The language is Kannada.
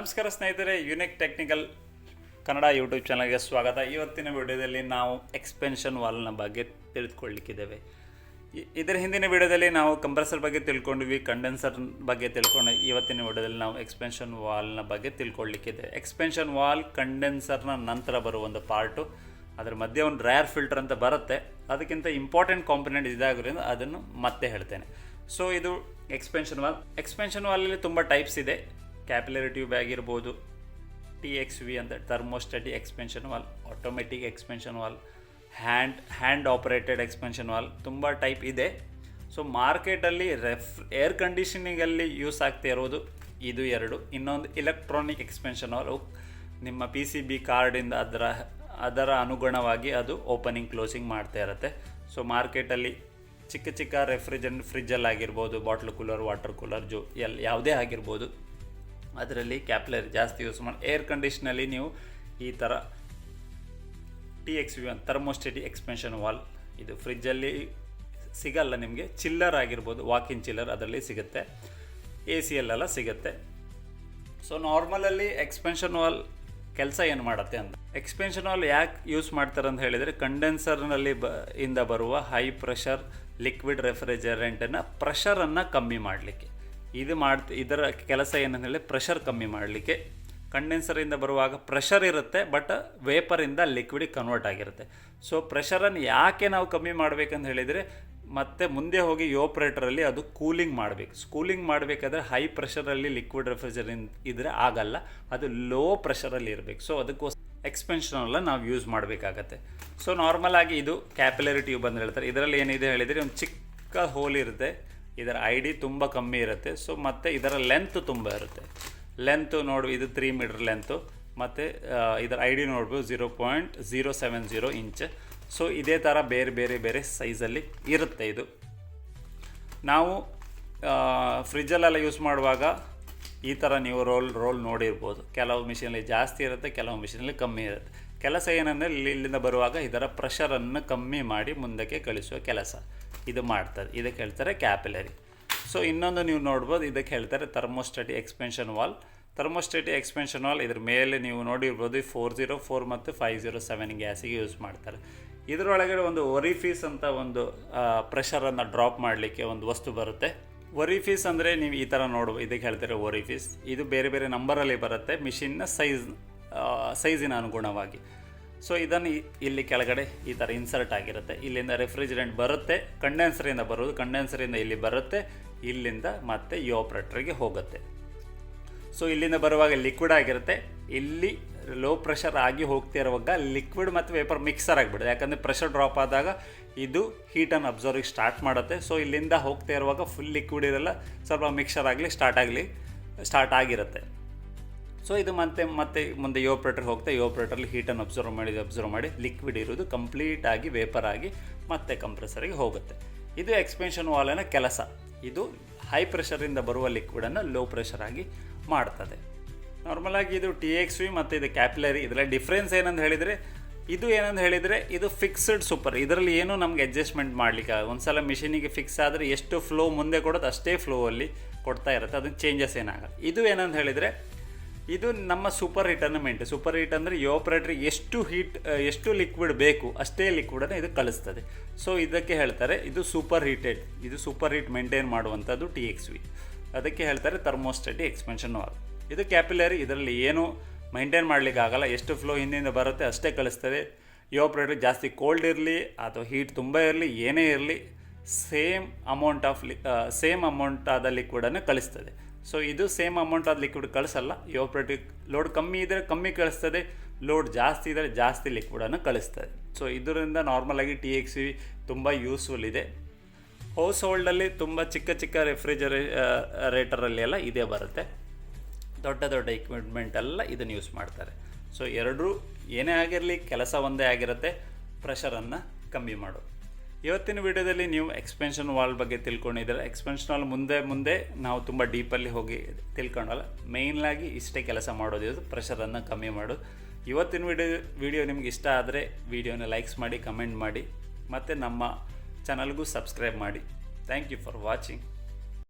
ನಮಸ್ಕಾರ ಸ್ನೇಹಿತರೆ ಯುನಿಕ್ ಟೆಕ್ನಿಕಲ್ ಕನ್ನಡ ಯೂಟ್ಯೂಬ್ ಚಾನಲ್ಗೆ ಸ್ವಾಗತ. ಇವತ್ತಿನ ವಿಡಿಯೋದಲ್ಲಿ ನಾವು ಎಕ್ಸ್ಪೆನ್ಷನ್ ವಾಲ್ನ ಬಗ್ಗೆ ತಿಳಿದುಕೊಳ್ಳಿಕ್ಕಿದ್ದೇವೆ. ಇದರ ಹಿಂದಿನ ವಿಡಿಯೋದಲ್ಲಿ ನಾವು ಕಂಪ್ರೆಸರ್ ಬಗ್ಗೆ ತಿಳ್ಕೊಂಡ್ವಿ ಕಂಡೆನ್ಸರ್ ಬಗ್ಗೆ ತಿಳ್ಕೊಂಡು ಇವತ್ತಿನ ವಿಡಿಯೋದಲ್ಲಿ ನಾವು ಎಕ್ಸ್ಪೆನ್ಷನ್ ವಾಲ್ನ ಬಗ್ಗೆ ತಿಳ್ಕೊಳ್ಳಿಕ್ಕಿದೆ ಎಕ್ಸ್ಪೆನ್ಷನ್ ವಾಲ್ ಕಂಡೆನ್ಸರ್ನ ನಂತರ ಬರುವ ಒಂದು ಪಾರ್ಟು ಅದರ ಮಧ್ಯೆ ಒಂದು ಡ್ರಯರ್ ಫಿಲ್ಟರ್ ಅಂತ ಬರುತ್ತೆ. ಅದಕ್ಕಿಂತ ಇಂಪಾರ್ಟೆಂಟ್ ಕಾಂಪೊನೆಂಟ್ ಇದಾಗೋದ್ರಿಂದ ಅದನ್ನು ಮತ್ತೆ ಹೇಳ್ತೇನೆ. ಸೊ ಇದು ಎಕ್ಸ್ಪೆನ್ಷನ್ ವಾಲ್ ಎಕ್ಸ್ಪೆನ್ಷನ್ ವಾಲಲ್ಲಿ ತುಂಬ ಟೈಪ್ಸ್ ಇದೆ. ಕ್ಯಾಪಿಲರಿ ಟ್ಯೂಬ್ ಆಗಿರ್ಬೋದು ಟಿ ಎಕ್ಸ್ ವಿ ಅಂದರೆ thermostatic expansion valve automatic expansion valve hand hand operated expansion valve ತುಂಬ ಟೈಪ್ ಇದೆ. ಸೊ ಮಾರ್ಕೆಟಲ್ಲಿ ರೆಫ್ ಏರ್ ಕಂಡೀಷನಿಂಗಲ್ಲಿ ಯೂಸ್ ಆಗ್ತಾ ಇರೋದು ಇದು ಎರಡು. ಇನ್ನೊಂದು ಇಲೆಕ್ಟ್ರಾನಿಕ್ ಎಕ್ಸ್ಪೆನ್ಷನ್ ವಾಲ್ ನಿಮ್ಮ ಪಿ ಸಿ ಬಿ ಕಾರ್ಡಿಂದ ಅದರ ಅದರ ಅನುಗುಣವಾಗಿ ಅದು ಓಪನಿಂಗ್ ಕ್ಲೋಸಿಂಗ್ ಮಾಡ್ತಾ ಇರುತ್ತೆ. ಸೊ ಮಾರ್ಕೆಟಲ್ಲಿ ಚಿಕ್ಕ ಚಿಕ್ಕ ರೆಫ್ರಿಜರೆಂಟ್ ಫ್ರಿಜ್ಜಲ್ಲಿ ಆಗಿರ್ಬೋದು ಬಾಟ್ಲ್ ಕೂಲರ್ ವಾಟರ್ ಕೂಲರ್ ಜೋ ಎಲ್, ಯಾವುದೇ ಆಗಿರ್ಬೋದು. ಅದರಲ್ಲಿ ಕ್ಯಾಪ್ಲರಿ ಜಾಸ್ತಿ ಯೂಸ್ ಮಾಡಿ ಏರ್ ಕಂಡೀಷನಲ್ಲಿ ನೀವು ಈ ಥರ T X V thermostatic expansion valve ಇದು ಫ್ರಿಜ್ಜಲ್ಲಿ ಸಿಗಲ್ಲ ನಿಮಗೆ ಚಿಲ್ಲರ್ ಆಗಿರ್ಬೋದು ವಾಕಿನ್ ಚಿಲ್ಲರ್ ಅದರಲ್ಲಿ ಸಿಗುತ್ತೆ ಎ ಸಿ ಎಲ್ಲೆಲ್ಲ ಸಿಗುತ್ತೆ. ಸೊ ನಾರ್ಮಲಲ್ಲಿ ಎಕ್ಸ್ಪೆನ್ಷನ್ ವಾಲ್ ಕೆಲಸ ಏನು ಮಾಡುತ್ತೆ ಅಂತ. ಎಕ್ಸ್ಪೆನ್ಷನ್ ವಾಲ್ ಯಾಕೆ ಯೂಸ್ ಮಾಡ್ತಾರೆ ಅಂತ ಹೇಳಿದರೆ ಕಂಡೆನ್ಸರ್ನಲ್ಲಿ ಬ, ಇಂದ ಬರುವ ಹೈ ಪ್ರೆಷರ್ ಲಿಕ್ವಿಡ್ ರೆಫ್ರಿಜರೆಂಟನ್ನು ಪ್ರೆಷರನ್ನು ಕಮ್ಮಿ ಮಾಡಲಿಕ್ಕೆ. ಇದು ಮಾಡ್ತ, ಇದರ ಕೆಲಸ ಹೇಳಿ ಪ್ರೆಷರ್ ಕಮ್ಮಿ ಮಾಡಲಿಕ್ಕೆ. ಕಂಡೆನ್ಸರಿಂದ ಬರುವಾಗ ಪ್ರೆಷರ್ ಇರುತ್ತೆ ಬಟ್ ವೇಪರಿಂದ ಲಿಕ್ವಿಡಿಗೆ ಕನ್ವರ್ಟ್ ಆಗಿರುತ್ತೆ. ಸೊ ಪ್ರೆಷರನ್ನು ಯಾಕೆ ನಾವು ಕಮ್ಮಿ ಮಾಡಬೇಕಂತ ಹೇಳಿದರೆ, ಮತ್ತೆ ಮುಂದೆ ಹೋಗಿ ಯೋಪ್ರೇಟರಲ್ಲಿ ಅದು ಕೂಲಿಂಗ್ ಮಾಡಬೇಕು. ಕೂಲಿಂಗ್ ಮಾಡಬೇಕಾದ್ರೆ ಹೈ ಪ್ರೆಷರಲ್ಲಿ ಲಿಕ್ವಿಡ್ ರೆಫ್ರಿಜರೇನ್ ಇದ್ದರೆ ಆಗಲ್ಲ, ಅದು ಲೋ ಪ್ರೆಷರಲ್ಲಿ ಇರಬೇಕು. ಸೊ ಅದಕ್ಕೋಸ್ಕರ ಎಕ್ಸ್ಪೆನ್ಷನಲ್ಲ ನಾವು ಯೂಸ್ ಮಾಡಬೇಕಾಗತ್ತೆ. ಸೊ ನಾರ್ಮಲ್ ಆಗಿ ಇದು ಕ್ಯಾಪಿಲರಿ ಟ್ಯೂಬ್ ಅಂತ ಹೇಳ್ತಾರೆ. ಇದರಲ್ಲಿ ಏನಿದೆ ಹೇಳಿದರೆ, ಒಂದು ಚಿಕ್ಕ ಹೋಲ್ ಇರುತ್ತೆ. ಇದರ ಐ ಡಿ ತುಂಬ ಕಮ್ಮಿ ಇರುತ್ತೆ. ಸೊ ಮತ್ತು ಇದರ ಲೆಂತ್ ತುಂಬ ಇರುತ್ತೆ. ಲೆಂತು ನೋಡು ಇದು ತ್ರೀ ಮೀಟರ್ ಲೆಂತು ಮತ್ತು ಇದರ ಐ ಡಿ ನೋಡ್ಬೋದು zero point zero seven zero inch so ಇದೇ ಥರ ಬೇರೆ ಬೇರೆ ಬೇರೆ ಸೈಜಲ್ಲಿ ಇರುತ್ತೆ ಇದು. ನಾವು ಫ್ರಿಜ್ಜಲ್ಲೆಲ್ಲ ಯೂಸ್ ಮಾಡುವಾಗ ಈ ಥರ ನೀವು ರೋಲ್ ರೋಲ್ ನೋಡಿರ್ಬೋದು. ಕೆಲವು ಮಿಷಿನಲ್ಲಿ ಜಾಸ್ತಿ ಇರುತ್ತೆ, ಕೆಲವು ಮಿಷಿನಲ್ಲಿ ಕಮ್ಮಿ ಇರುತ್ತೆ. ಕೆಲಸ ಏನಂದರೆ, ಇಲ್ಲಿ ಇಲ್ಲಿಂದ ಬರುವಾಗ ಇದರ ಪ್ರೆಷರನ್ನು ಕಮ್ಮಿ ಮಾಡಿ ಮುಂದಕ್ಕೆ ಕಳಿಸುವ ಕೆಲಸ. ಇದು ಮಾಡ್ತಾರೆ. ಇದಕ್ಕೆ ಹೇಳ್ತಾರೆ ಕ್ಯಾಪಿಲರಿ ಸೊ ಇನ್ನೊಂದು ನೀವು ನೋಡ್ಬೋದು, ಇದಕ್ಕೆ ಹೇಳ್ತಾರೆ thermostatic expansion valve thermostatic expansion valve ಇದ್ರ ಮೇಲೆ ನೀವು ನೋಡಿರ್ಬೋದು ಈ ಫೋರ್ ಜೀರೋ ಫೋರ್ ಮತ್ತು ಫೈವ್ ಜೀರೋ ಸೆವೆನ್ ಗ್ಯಾಸಿಗೆ ಯೂಸ್ ಮಾಡ್ತಾರೆ. ಇದರೊಳಗಡೆ ಒಂದು ಒರಿಫೀಸ್ ಅಂತ ಒಂದು ಪ್ರೆಷರನ್ನು ಡ್ರಾಪ್ ಮಾಡಲಿಕ್ಕೆ ಒಂದು ವಸ್ತು ಬರುತ್ತೆ. ಒರಿಫೀಸ್ ಅಂದರೆ ನೀವು ಈ ಥರ ನೋಡ್ಬೋದು ಇದಕ್ಕೆ ಹೇಳ್ತಾರೆ ಒರಿಫೀಸ್ ಇದು ಬೇರೆ ಬೇರೆ ನಂಬರಲ್ಲಿ ಬರುತ್ತೆ ಮಿಷಿನ್ನ ಸೈಜ್ ಸೈಜಿನ ಅನುಗುಣವಾಗಿ. ಸೊ ಇದನ್ನು ಇಲ್ಲಿ ಕೆಳಗಡೆ ಈ ಥರ ಇನ್ಸರ್ಟ್ ಆಗಿರುತ್ತೆ. ಇಲ್ಲಿಂದ ರೆಫ್ರಿಜರೆಂಟ್ ಬರುತ್ತೆ ಕಂಡೆನ್ಸರಿಂದ ಬರೋದು ಕಂಡೆನ್ಸರಿಂದ ಇಲ್ಲಿ ಬರುತ್ತೆ, ಇಲ್ಲಿಂದ ಮತ್ತೆ ಯೋಪ್ರೇಟ್ರಿಗೆ ಹೋಗುತ್ತೆ. ಸೊ ಇಲ್ಲಿಂದ ಬರುವಾಗ ಲಿಕ್ವಿಡ್ ಆಗಿರುತ್ತೆ. ಇಲ್ಲಿ ಲೋ ಪ್ರೆಷರ್ ಆಗಿ ಹೋಗ್ತಿರುವಾಗ ಲಿಕ್ವಿಡ್ ಮತ್ತು ವೇಪರ್ ಮಿಕ್ಸರ್ ಆಗಿಬಿಡುತ್ತೆ. ಯಾಕಂದರೆ ಪ್ರೆಷರ್ ಡ್ರಾಪ್ ಆದಾಗ ಇದು ಹೀಟನ್ನು ಅಬ್ಸರ್ವಿಗೆ ಸ್ಟಾರ್ಟ್ ಮಾಡುತ್ತೆ. ಸೊ ಇಲ್ಲಿಂದ ಹೋಗ್ತಾ ಇರುವಾಗ ಫುಲ್ ಲಿಕ್ವಿಡ್ ಇರಲ್ಲ ಸ್ವಲ್ಪ ಮಿಕ್ಸರ್ ಆಗಲಿ ಸ್ಟಾರ್ಟ್ ಆಗಲಿ ಸ್ಟಾರ್ಟ್ ಆಗಿರುತ್ತೆ. ಸೊ ಇದು ಮತ್ತೆ ಮತ್ತೆ ಮುಂದೆ ಯೋಪ್ರೇಟರ್ ಹೋಗ್ತಾ ಯೋಪ್ರೇಟರ್ಲಿ ಹೀಟನ್ನು ಅಬ್ಸರ್ವ್ ಮಾಡಿ ಅಬ್ಸರ್ವ್ ಮಾಡಿ ಲಿಕ್ವಿಡ್ ಇರೋದು ಕಂಪ್ಲೀಟ್ ಆಗಿ ವೇಪರ್ ಆಗಿ ಮತ್ತೆ ಕಂಪ್ರೆಸರಿಗೆ ಹೋಗುತ್ತೆ. ಇದು ಎಕ್ಸ್ಪೆನ್ಷನ್ ವಾಲಿನ ಕೆಲಸ. ಇದು ಹೈ ಪ್ರೆಷರಿಂದ ಬರುವ ಲಿಕ್ವಿಡನ್ನು ಲೋ ಪ್ರೆಷರ್ ಆಗಿ ಮಾಡ್ತದೆ. ನಾರ್ಮಲಾಗಿ ಇದು ಟಿ ಎಕ್ಸ್ ವಿ ಮತ್ತು ಇದು ಕ್ಯಾಪಿಲರಿ ಇದರ ಡಿಫ್ರೆನ್ಸ್ ಏನಂತ ಹೇಳಿದರೆ, ಇದು ಏನಂತ ಹೇಳಿದರೆ, ಇದು ಫಿಕ್ಸ್ಡ್ ಸೂಪರ್ ಇದರಲ್ಲಿ ಏನು ನಮ್ಗೆ ಅಡ್ಜಸ್ಟ್ಮೆಂಟ್ ಮಾಡಲಿಕ್ಕೆ ಒಂದು ಸಲ ಮಿಷಿನಿಗೆ ಫಿಕ್ಸ್ ಆದರೆ ಎಷ್ಟು ಫ್ಲೋ ಮುಂದೆ ಕೊಡೋದು ಅಷ್ಟೇ ಫ್ಲೋ ಅಲ್ಲಿ ಕೊಡ್ತಾ ಇರುತ್ತೆ. ಅದನ್ನು ಚೇಂಜಸ್ ಏನಾಗಲ್ಲ. ಇದು ಏನಂತ ಹೇಳಿದರೆ ಇದು ನಮ್ಮ ಸೂಪರ್ ಹೀಟನ್ನು ಮೇಂಟೈನ್ ಸೂಪರ್ ಹೀಟ್ ಅಂದರೆ ಯೋಪ್ರೇಟ್ರಿಗೆ ಎಷ್ಟು ಹೀಟ್ ಎಷ್ಟು ಲಿಕ್ವಿಡ್ ಬೇಕು, ಅಷ್ಟೇ ಲಿಕ್ವಿಡನ್ನು ಇದು ಕಳಿಸ್ತದೆ ಸೊ ಇದಕ್ಕೆ ಹೇಳ್ತಾರೆ, ಇದು ಸೂಪರ್ ಹೀಟೆಡ್ ಇದು ಸೂಪರ್ ಹೀಟ್ ಮೇಂಟೈನ್ ಮಾಡುವಂಥದ್ದು ಟಿ ಎಕ್ಸ್ ವಿ ಅದಕ್ಕೆ ಹೇಳ್ತಾರೆ ಥರ್ಮೋಸ್ಟಡಿ ಎಕ್ಸ್ಪೆನ್ಷನ್ ವಾಲ್ ಇದು ಕ್ಯಾಪಿಲರಿ ಇದರಲ್ಲಿ ಏನು ಮೈಂಟೈನ್ ಮಾಡಲಿಕ್ಕೆ ಆಗಲ್ಲ, ಎಷ್ಟು ಫ್ಲೋ ಹಿಂದಿಂದ ಬರುತ್ತೆ ಅಷ್ಟೇ ಕಳಿಸ್ತದೆ ಯೋಪ್ರೇಟ್ರ್ ಜಾಸ್ತಿ ಕೋಲ್ಡ್ ಇರಲಿ, ಅಥವಾ ಹೀಟ್ ತುಂಬ ಇರಲಿ, ಏನೇ ಇರಲಿ ಸೇಮ್ ಅಮೌಂಟ್ ಆಫ್ ಲಿ ಸೇಮ್ ಅಮೌಂಟ್ ಆದ ಲಿಕ್ವಿಡನ್ನು ಕಳಿಸ್ತದೆ ಸೊ ಇದು ಸೇಮ್ ಅಮೌಂಟ್ ಆದ ಲಿಕ್ವಿಡ್ ಕಳಿಸಲ್ಲ. ಯೋಪ್ರೇಟಿಕ್ ಲೋಡ್ ಕಮ್ಮಿ ಇದ್ದರೆ ಕಮ್ಮಿ ಕಳಿಸ್ತದೆ ಲೋಡ್ ಜಾಸ್ತಿ ಇದ್ದರೆ ಜಾಸ್ತಿ ಲಿಕ್ವಿಡನ್ನು ಕಳಿಸ್ತದೆ. ಸೊ ಇದರಿಂದ ನಾರ್ಮಲಾಗಿ ಟಿ ಎಕ್ಸ್ ವಿ ತುಂಬ ಯೂಸ್ಫುಲ್ ಇದೆ. ಹೌಸ್ ಹೋಲ್ಡಲ್ಲಿ ತುಂಬ ಚಿಕ್ಕ ಚಿಕ್ಕ ರೆಫ್ರಿಜರೇ ರೇಟರಲ್ಲಿ ಎಲ್ಲ ಇದೇ ಬರುತ್ತೆ. ದೊಡ್ಡ ದೊಡ್ಡ ಇಕ್ವಿಪ್ಮೆಂಟ್ ಎಲ್ಲ ಇದನ್ನು ಯೂಸ್ ಮಾಡ್ತಾರೆ. ಸೊ ಎರಡೂ ಏನೇ ಆಗಿರಲಿ, ಕೆಲಸ ಒಂದೇ ಆಗಿರುತ್ತೆ. ಪ್ರೆಷರನ್ನು ಕಮ್ಮಿ ಮಾಡು. ಇವತ್ತಿನ ವಿಡಿಯೋದಲ್ಲಿ ನೀವು ಎಕ್ಸ್ಪೆನ್ಷನ್ ವಾಲ್ ಬಗ್ಗೆ ತಿಳ್ಕೊಂಡಿದ್ದೀರ? ಎಕ್ಸ್ಪೆನ್ಷನ್ ವಾಲ್ ಮುಂದೆ ಮುಂದೆ ನಾವು ತುಂಬ ಡೀಪಲ್ಲಿ ಹೋಗಿ ತಿಳ್ಕೊಂಡಲ್ಲ. ಮೇಯ್ನಾಗಿ ಇಷ್ಟೇ ಕೆಲಸ ಮಾಡೋದು ಪ್ರೆಷರನ್ನು ಕಮ್ಮಿ ಮಾಡು. ಇವತ್ತಿನ ವಿಡಿಯೋ ವಿಡಿಯೋ ನಿಮ್ಗೆ ಇಷ್ಟ ಆದರೆ ವಿಡಿಯೋನ ಲೈಕ್ಸ್ ಮಾಡಿ ಕಮೆಂಟ್ ಮಾಡಿ, ಮತ್ತು ನಮ್ಮ ಚಾನಲ್ಗೂ ಸಬ್ಸ್ಕ್ರೈಬ್ ಮಾಡಿ. Thank you for watching